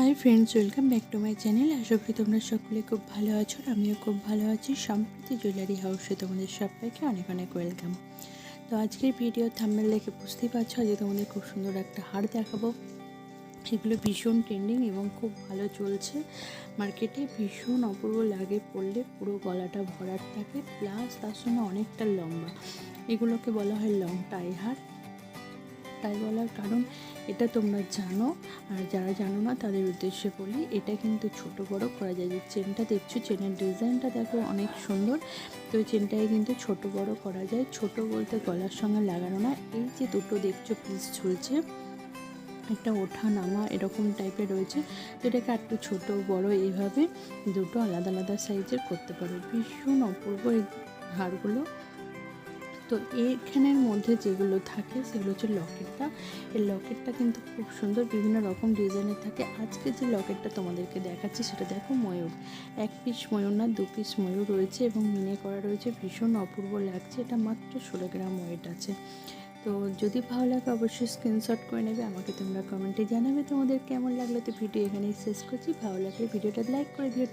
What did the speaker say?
Hi friends welcome back to my channel আশা করি তোমরা সকলে খুব ভালো আছো, আমিও খুব ভালো আছি। সম্প্রতি জুয়েলারি হাউসে তোমাদের সবাইকে অনেক অনেক ওয়েলকাম তো আজকের ভিডিও থাম্বেল দেখে বুঝতেই পারছ যে তোমাদের খুব সুন্দর একটা হার দেখাবো। এগুলো ভীষণ ট্রেন্ডিং এবং খুব ভালো চলছে। মার্কেটে ভীষণ অপূর্ব লাগে পড়লে পুরো গলাটা ভরাট থাকে। প্লাস তার সঙ্গে অনেকটা লম্বা। এগুলোকে বলা হয় লং টাই হার। তাই বলার কারণ এটা তোমরা জানো। আর যারা জানো না, তাদের উদ্দেশ্যে বলি, এটা কিন্তু ছোট বড় করা যায়। যে চেনটা দেখছ, চেনের ডিজাইনটা দেখো অনেক সুন্দর। তো চেনটাকে কিন্তু ছোট বড় করা যায়। ছোট বলতে গলার সঙ্গে লাগানো না। এই যে দুটো দেখছ পিস ঝুলছে, একটা ওঠা নামা এরকম টাইপের রয়েছে। তো এটাকে একটু ছোট, বড় এইভাবে দুটো আলাদা আলাদা সাইজের করতে পারো। ভীষণ অপূর্ব এই হারগুলো। তো এইখানের মধ্যে যেগুলো থাকে সেগুলো হচ্ছে লকেটটা। এই লকেটটা কিন্তু খুব সুন্দর বিভিন্ন রকম ডিজাইনের থাকে। আজকে যে লকেটটা তোমাদেরকে দেখাচ্ছি সেটা দেখো ময়ূর। এক পিস ময়ূর না, দু পিস ময়ূর রয়েছে এবং মিনে করা রয়েছে। ভীষণ অপূর্ব লাগছে। এটা মাত্র ষোলো গ্রাম ওয়েট আছে। তো যদি ভালো লাগে অবশ্যই স্ক্রিনশট করে নেবে। আমাকে তোমরা কমেন্টে জানাবে তোমাদের কেমন লাগল। তো ভিডিও এখানেই শেষ করছি। ভালো লাগলে ভিডিওটা লাইক করে দিও।